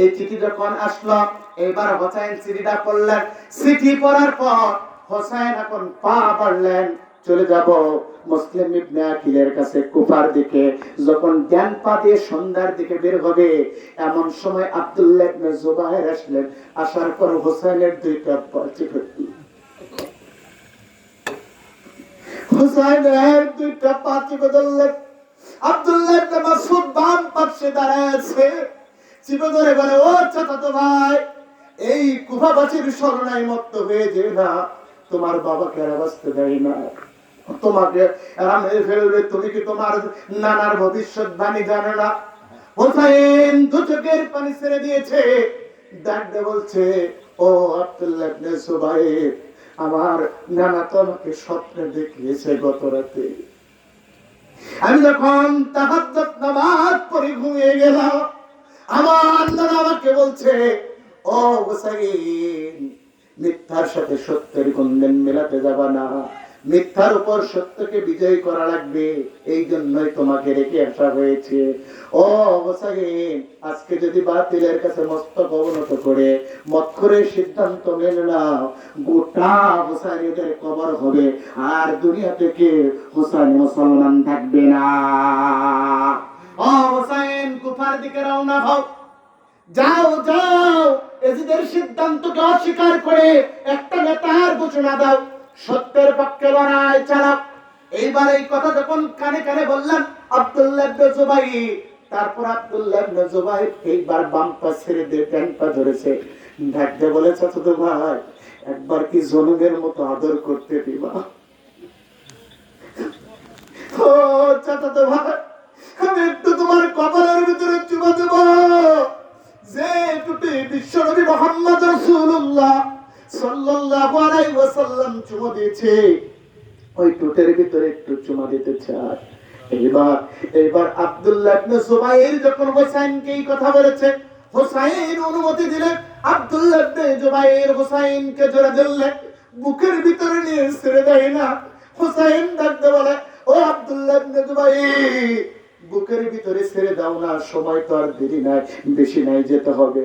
এই চিঠি যখন আসলো, এবার হোসাইন চিঠিটা পড়লেন চিঠি পড়ার পর হোসাইন এখন পা বাড়লেন, চলে যাব মুসলিম ইবনে আকিলের কাছে কুফার দিকে। যখন জ্ঞান পা দিয়ে সন্ধ্যার দিকে বের হবে, এমন সময় আব্দুল্লাহ ইবনে জুবাইর আসলেন। আসার পর হোসাইনের দুইটা চিঠি। হুসাইনের দুইটা পাঁচি বদললেন আব্দুল্লাহ ইবনে মাসউদ বাম পাশে দাঁড়ায় আছে। চিপে ধরে বলে, ও ভাই, এই স্মরণায় মত্ত না। তোমার বাবাকে আর বাঁচতে দেয় না। তোমাকে ফেলবে, তুমি কি তোমার নানার ভবিষ্যৎবাণী জানো না? হোসাইন দু চোখের পানি ছেড়ে দিয়েছে। ডাকতে বলছে, ও আব্দুল্লাহ আমার নানা তো আমাকে স্বপ্নে দেখিয়েছে গত রাতে। আমি যখন তাহাজ্জুদ মিথ্যার সাথে সত্যের গুণলেন মেলাতে যাবা না। মিথ্যার উপর সত্যকে বিজয় করা লাগবে, এই জন্যই তোমাকে রেখে আসা হয়েছে। ও হুসাইন আজকে যদি বাতিলের কাছে মস্তক অবনত করে মৎখরের সিদ্ধান্ত মেনে নাও, গোটা হুসাইনদের কবর হবে, আর দুনিয়া থেকে হুসাইন মুসলমান থাকবে না। ও কুফার দিকে রওনা হও। যাও যাও। এজিদের সিদ্ধান্তকে অস্বীকার করে একটা নেতার ঘোষণা দাও। সত্যের পক্ষে লড়াই চালাও। এইবার এই কথা যখন কানে কানে বললেন আব্দুল্লাহ তারপর আব্দুল্লাহ একবার কি জনমের মতো আদর করতে দিবা? ও ভাই, আমি একটু তোমার কপালের ভিতরে চুমা দেব। মোহাম্মদ রাসূলুল্লাহ সাল্লাল্লাহু আলাইহি ওয়াসাল্লাম দিয়েছে। ওই ভিতরে একটু চুমা দিতে চায়। আব্দুল্লাহ ইবনে যখন হোসাইনকে এই কথা বলেছে, হোসাইন অনুমতি আব্দুল্লাহ ইবনে জুবাইর হোসাইনকে জোরে বুকের ভিতরে নিয়ে ছেড়ে দেয় না। হোসাইন ডাকতে বলে, ও আব্দুল্লাহ ইবনে জুবাইর, বুকের ভিতরে ছেড়ে দাও না, সময় তো আর দেরি নাই, বেশি নাই যেতে হবে।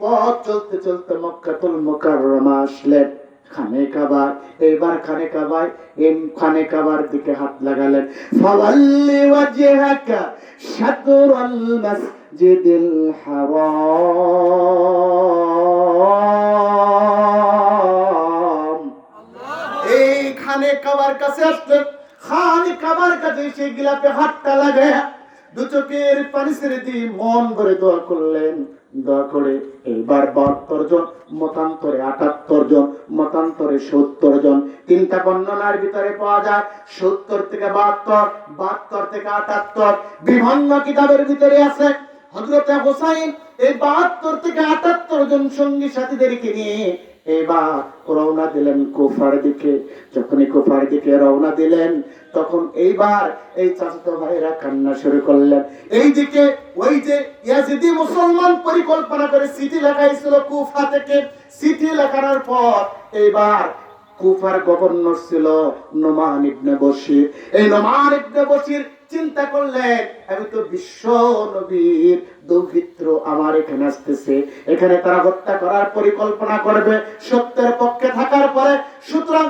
পথ চলতে চলতে মক্কাতুল মুকাররমা আসলেন। খানে কাবার এবার খানে কাবায় এম খানে কাবার দিকে হাত লাগালেন। ফাওয়াল্লি ওয়াজহাকা শাতরাল মাসজিদিল হারাম। এইখানে কাবার কাছে আসলেন। খানে কাবার কাছে এসে গিলাপে হাতটা লাগায় দু চোখের মন দোয়া করলেন। দোয়া করে এইবার বাহাত্তর জন, মতান্তরে আটাত্তর জন, মতান্তরে সত্তর জন। তিনটা বর্ণনার ভিতরে পাওয়া যায়, সত্তর থেকে বাহাত্তর বাহাত্তর থেকে আটাত্তর। বিভিন্ন কিতাবের ভিতরে আছে হজরত হোসাইন এই বাহাত্তর থেকে আটাত্তর জন সঙ্গী সাথীদেরকে নিয়ে এবার রওনা দিলেন কুফার দিকে। যখনই কুফার দিকে রওনা দিলেন, তখন এইবার এই ভাইরা কান্না শুরু করলেন। এই দিকে ওই যে ইয়াজিদি মুসলমান পরিকল্পনা করে সিটি লেখাইছিল কুফা থেকে। সিটি লেখানোর পর এইবার কুফার গভর্নর ছিল নোমান ইবনে বশির। এই নোমান ইবনে বশির চিন্তা করলেন, আমি তো বিশ্ব নবীর এখানে আসতেছে এখানে তারা হত্যা করার পরিকল্পনা করবে সত্যের পক্ষে থাকার পরে সুতরাং